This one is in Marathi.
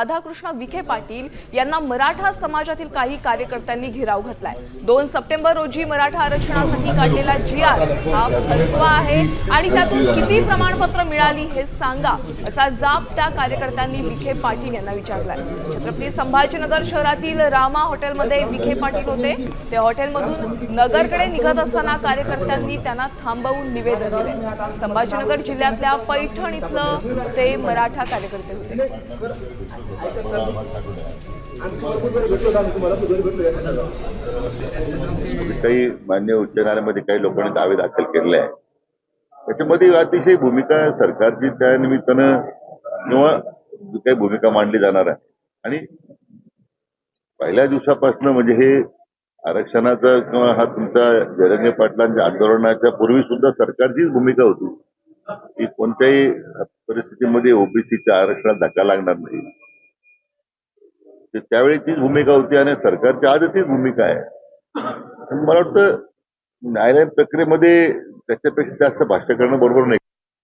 राधाकृष्ण विखे पाटील यांना मराठा समाजातील काही कार्यकर्त्यांनी घेराव घातलाय. दोन सप्टेंबर रोजी मराठा आरक्षणासाठी काढलेला जी आर हा फसवा आहे आणि त्यातून किती प्रमाणपत्र मिळाली हे सांगा असा जाप त्या कार्यकर्त्यांनी विखे पाटील यांना विचारलाय. छत्रपती संभाजीनगर शहरातील रामा हॉटेलमध्ये विखे पाटील होते. ते हॉटेलमधून नगरकडे निघत असताना कार्यकर्त्यांनी त्यांना थांबवून निवेदन दिले. संभाजीनगर जिल्ह्यातल्या पैठण इथलं ते मराठा कार्यकर्ते होते. काही मान्य उच्च न्यायालयामध्ये काही लोकांनी दावे दाखल केलेले आहे त्याच्यामध्ये अतिशय भूमिका सरकारची त्या निमित्तानं किंवा जी काही भूमिका मांडली जाणार आहे. आणि पहिल्या दिवसापासून म्हणजे हे आरक्षणाचा किंवा हा तुमचा जरंगे पाटलांच्या आंदोलनाच्या पूर्वी सुद्धा सरकारचीच भूमिका होती. की कोणत्याही परिस्थितीमध्ये ओबीसीच्या आरक्षणात धक्का लागणार नाही. त्यावेळी तीच भूमिका होती आणि सरकारच्या आज तीच भूमिका आहे. मला वाटतं न्यायालयीन प्रक्रियेमध्ये त्याच्यापेक्षा जास्त भाष्य करणं बरोबर नाही.